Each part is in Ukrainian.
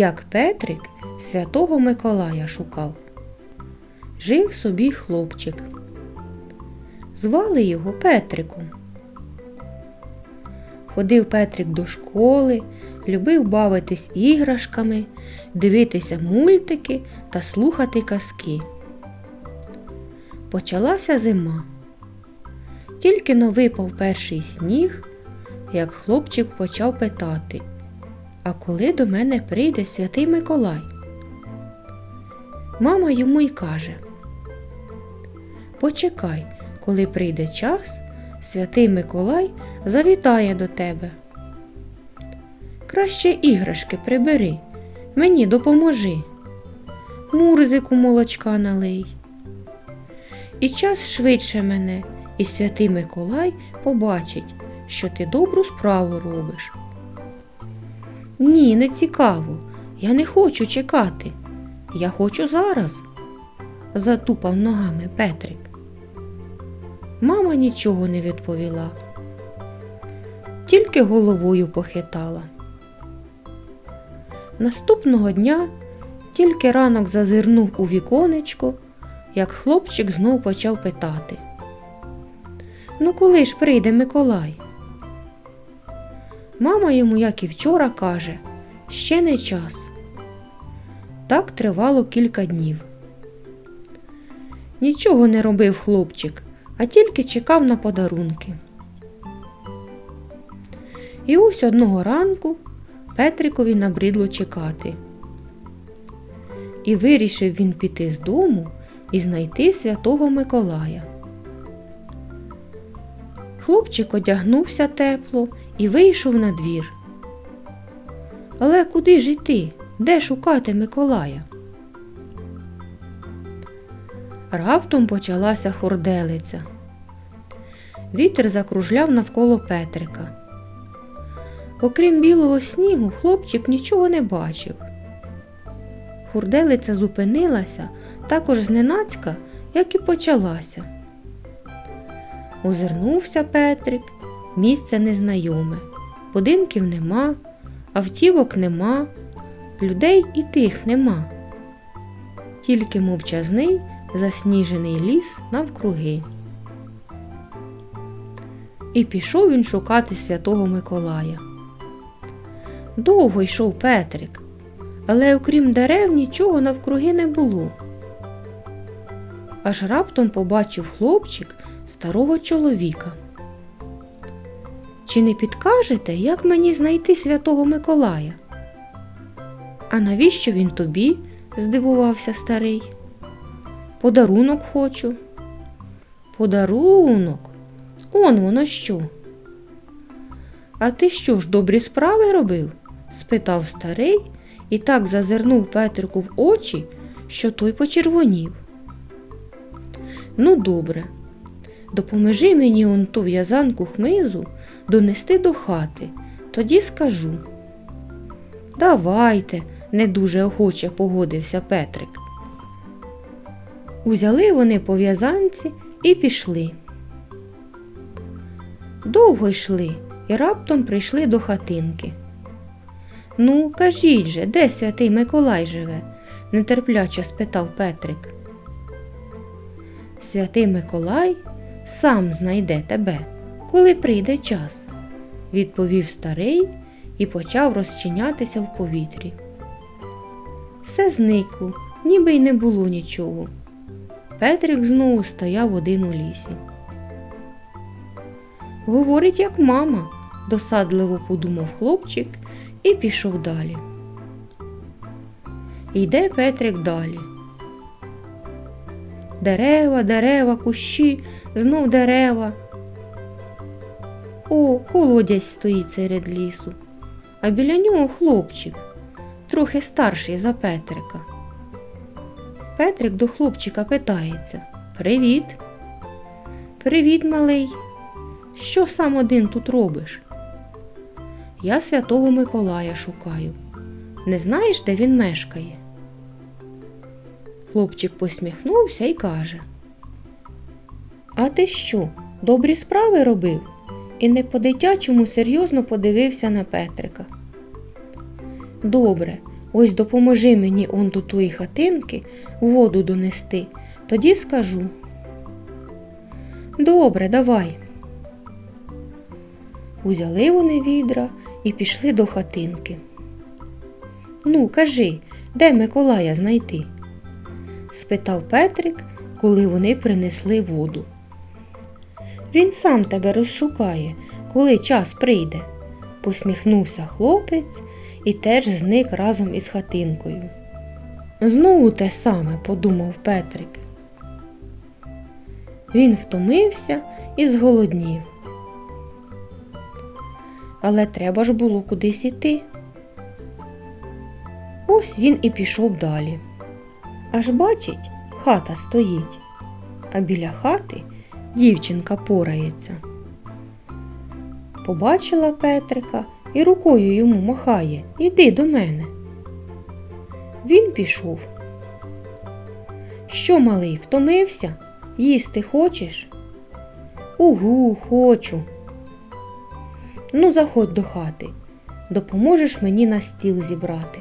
як Петрик святого Миколая шукав. Жив собі хлопчик. Звали його Петриком. Ходив Петрик до школи, любив бавитись іграшками, дивитися мультики та слухати казки. Почалася зима. Тільки но випав перший сніг, як хлопчик почав питати, а коли до мене прийде святий Миколай? Мама йому й каже Почекай, коли прийде час, святий Миколай завітає до тебе. Краще іграшки прибери, мені допоможи. Мурзику молочка налий. І час швидше мене, і святий Миколай побачить, що ти добру справу робиш. Ні, не цікаво. Я не хочу чекати. Я хочу зараз, затупав ногами Петрик. Мама нічого не відповіла, тільки головою похитала. Наступного дня тільки ранок зазирнув у віконечко, як хлопчик знов почав питати. Ну, коли ж прийде Миколай? Мама йому, як і вчора, каже, ще не час. Так тривало кілька днів. Нічого не робив хлопчик, а тільки чекав на подарунки. І ось одного ранку Петрикові набридло чекати. І вирішив він піти з дому і знайти святого Миколая. Хлопчик одягнувся тепло і вийшов на двір. Але куди ж йти? Де шукати Миколая? Раптом почалася хорделиця. Вітер закружляв навколо Петрика. Окрім білого снігу, хлопчик нічого не бачив. Хурделиця зупинилася також зненацька, як і почалася. Озирнувся Петрик, місце незнайоме, будинків нема, автівок нема, людей і тих нема. Тільки мовчазний засніжений ліс навкруги. І пішов він шукати святого Миколая. Довго йшов Петрик, але окрім дерев нічого навкруги не було. Аж раптом побачив хлопчик старого чоловіка. Чи не підкажете, як мені знайти святого Миколая? А навіщо він тобі? здивувався старий. Подарунок хочу. Подарунок? Он воно що? А ти що ж добрі справи робив? спитав старий і так зазирнув Петрику в очі, що той почервонів. Ну, добре, допоможи мені он ту в'язанку хмизу донести до хати, тоді скажу. Давайте, не дуже охоче погодився Петрик. Узяли вони по в'язанці і пішли. Довго йшли і раптом прийшли до хатинки. Ну, кажіть же, де святий Миколай живе? нетерпляче спитав Петрик. Святий Миколай сам знайде тебе, коли прийде час, відповів старий і почав розчинятися в повітрі. Все зникло, ніби й не було нічого. Петрик знову стояв один у лісі. Говорить, як мама, досадливо подумав хлопчик і пішов далі. Йде Петрик далі. Дерева, дерева, кущі, знов дерева. О, колодязь стоїть серед лісу, а біля нього хлопчик, трохи старший за Петрика. Петрик до хлопчика питається Привіт. Привіт, малий. Що сам один тут робиш? Я святого Миколая шукаю. Не знаєш, де він мешкає? Хлопчик посміхнувся і каже. А ти що, добрі справи робив? І не по-дитячому серйозно подивився на Петрика. Добре, Ось допоможи мені он до тої хатинки воду донести, тоді скажу. Добре, давай. Узяли вони відра і пішли до хатинки. Ну, кажи, де Миколая знайти? Спитав Петрик, коли вони принесли воду. Він сам тебе розшукає, коли час прийде, посміхнувся хлопець і теж зник разом із хатинкою. Знову те саме, подумав Петрик. Він втомився і зголоднів. Але треба ж було кудись іти. Ось він і пішов далі. Аж бачить, хата стоїть, а біля хати дівчинка порається. Побачила Петрика і рукою йому махає Іди до мене. Він пішов. Що, малий, втомився? Їсти хочеш? Угу, хочу. Ну, заходь до хати, допоможеш мені на стіл зібрати.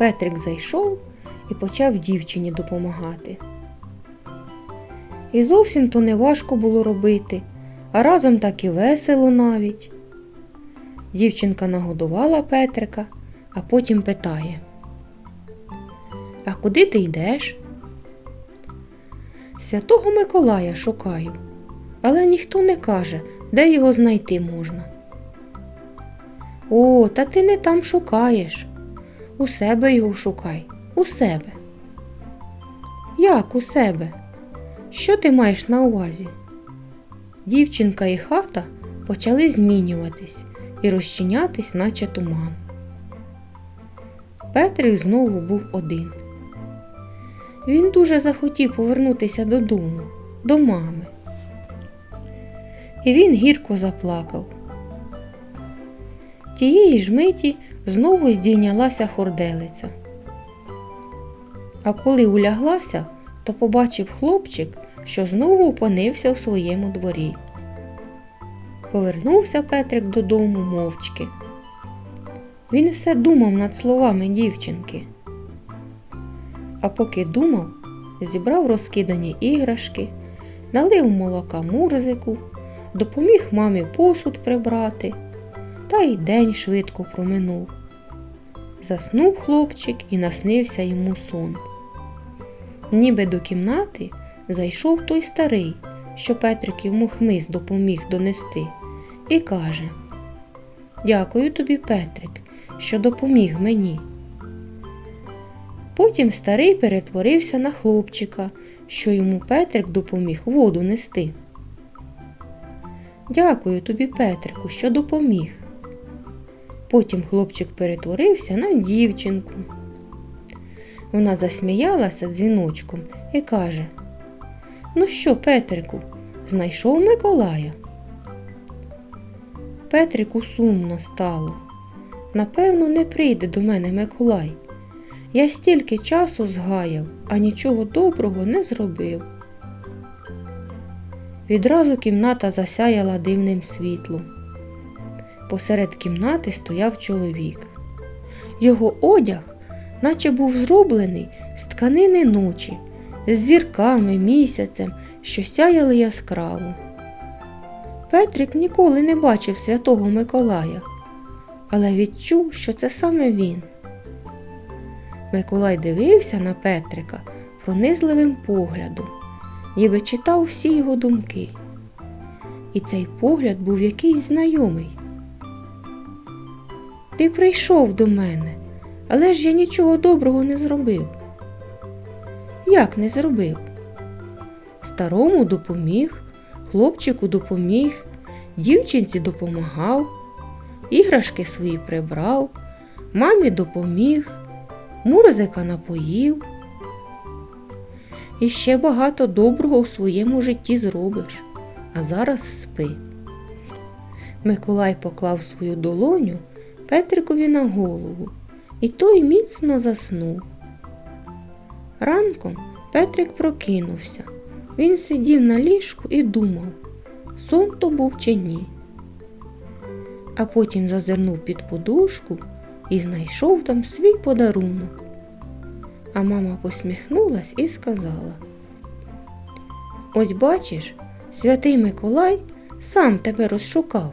Петрик зайшов і почав дівчині допомагати. І зовсім то не важко було робити, а разом так і весело навіть. Дівчинка нагодувала Петрика, а потім питає А куди ти йдеш? Святого Миколая шукаю, але ніхто не каже, де його знайти можна. О, та ти не там шукаєш. У себе його шукай, у себе. Як у себе? Що ти маєш на увазі? Дівчинка і хата почали змінюватись і розчинятись, наче туман. Петрик знову був один. Він дуже захотів повернутися додому, до мами. І він гірко заплакав. Тієї ж миті знову здійнялася хорделиця. А коли уляглася, то побачив хлопчик, що знову опинився у своєму дворі. Повернувся Петрик додому мовчки. Він все думав над словами дівчинки. А поки думав, зібрав розкидані іграшки, налив молока мурзику, допоміг мамі посуд прибрати, та й день швидко проминув. Заснув хлопчик і наснився йому сон. Ніби до кімнати зайшов той старий, що Петрик йому хмиз допоміг донести, і каже Дякую тобі, Петрик, що допоміг мені. Потім старий перетворився на хлопчика, що йому Петрик допоміг воду нести. Дякую тобі, Петрику, що допоміг. Потім хлопчик перетворився на дівчинку. Вона засміялася дзвіночком і каже Ну що, Петрику, знайшов Миколая? Петрику сумно стало. Напевно, не прийде до мене Миколай. Я стільки часу згаяв, а нічого доброго не зробив. Відразу кімната засяяла дивним світлом. Посеред кімнати стояв чоловік. Його одяг, наче був зроблений з тканини ночі, з зірками, місяцем, що сяяли яскраво. Петрик ніколи не бачив святого Миколая, але відчув, що це саме він. Миколай дивився на Петрика пронизливим поглядом, ніби читав всі його думки. І цей погляд був якийсь знайомий. Ти прийшов до мене, але ж я нічого доброго не зробив. Як не зробив? Старому допоміг, хлопчику допоміг, дівчинці допомагав, іграшки свої прибрав, мамі допоміг, мурзика напоїв. І ще багато доброго у своєму житті зробиш, а зараз спи. Миколай поклав свою долоню Петрикові на голову, і той міцно заснув. Ранком Петрик прокинувся. Він сидів на ліжку і думав, сон то був чи ні. А потім зазирнув під подушку і знайшов там свій подарунок. А мама посміхнулась і сказала: Ось бачиш, святий Миколай сам тебе розшукав